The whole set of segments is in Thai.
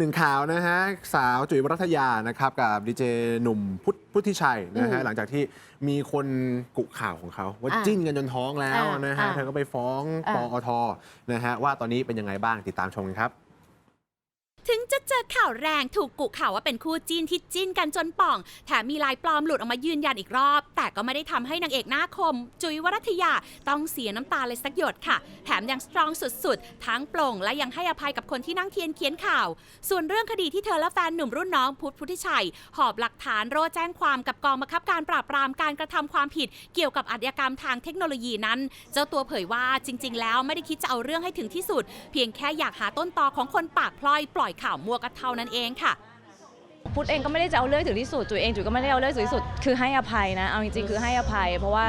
หนึ่งข่าวนะฮะสาวจุ๋ยวรัตยานะครับกับดีเจหนุ่มพุทธพุทธิชัยนะฮะอืมหลังจากที่มีคนกุข่าวของเขาว่าอ่าจิ้นกันจนท้องแล้วอ่านนะฮะอ่าเธอก็ไปฟ้องอ่าปอทนะฮะว่าตอนนี้เป็นยังไงบ้างติดตามชมกันครับถึงจะเจอข่าวแรงถูกกุข่าวว่าเป็นคู่จิ้นที่จิ้นกันจนป่อง แถมมีลายปลอมหลุดออกมายืนยันอีกรอบแต่ก็ไม่ได้ทำให้นางเอกหน้าคม จุ๋ยวรัตยาต้องเสียน้ำตาเลยสักหยดค่ะ แถมยังสตรองสุดๆ ทั้งโปร่งและยังให้อภัยกับคนที่นั่งเทียนเขียนข่าว ส่วนเรื่องคดีที่เธอและแฟนหนุ่มรุ่นน้องพุทธพุทธิชัย หอบหลักฐานโร่แจ้งความกับกองบังคับการปราบปรามการกระทำความผิด เกี่ยวกับอาชญากรรมทางเทคโนโลยีนั้น เจ้าตัวเผยว่าจริง ๆ แล้วไม่ได้คิดจะเอาเรื่องให้ถึงที่สุด เพียงแค่อยากหาต้นตอของคนปากพลอยปล่อยข่าวมัวกันเทานั้นเองค่ะ พุทธเองก็ไม่ได้จะเอาเรื่องถึงที่สุดจุ๋ยเองจุ๋ยก็ไม่ได้เอาเรื่องถึงที่สุดคือให้อภัยนะเอาจริงๆคือให้อภัย เพราะว่า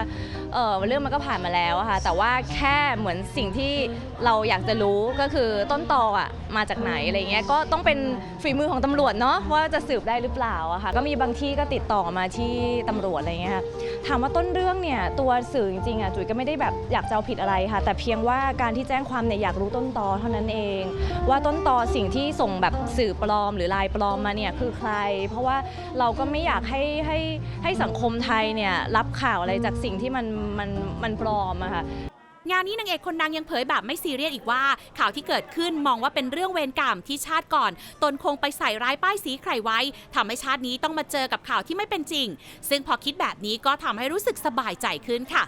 เออเรื่องมันก็ผ่านมาแล้วอะค่ะ แต่ว่าแค่เหมือนสิ่งที่เราอยากจะรู้ก็คือต้นตออะมาจากไหนอะไรเงี้ยก็ต้องเป็นฝีมือของตำรวจเนาะว่าจะสืบได้หรือเปล่าอะค่ะก็มีบางที่ก็ติดต่อมาที่ตำรวจอะไรเงี้ยค่ะถามว่าต้นเรื่องเนี่ยตัวสื่อจริงๆอะจุ๋ยก็ไม่ได้แบบอยากจะเอาผิดอะไรค่ะ แต่เพียงว่าการที่แจ้งความเนี่ยอยากรู้ต้นตอเท่านั้นเอง ว่าต้นตอสิ่งที่ส่งแบบสื่อปลอมหรือลายปลอมมาเนี่ยคือใคร เพราะว่าเราก็ไม่อยากให้ให้ให้สังคมไทยเนี่ยรับข่าวอะไรจากสิ่งที่มันมันมันปลอมอะค่ะงานนี้นางเอกคนดังยังเผยแบบไม่ซีเรียสอีกว่า ข่าวที่เกิดขึ้นมองว่าเป็นเรื่องเวรกรรมที่ชาติก่อน ตนคงไปใส่ร้ายป้ายสีใครไว้ทำให้ชาตินี้ต้องมาเจอกับข่าวที่ไม่เป็นจริง ซึ่งพอคิดแบบนี้ก็ทำให้รู้สึกสบายใจขึ้นค่ะ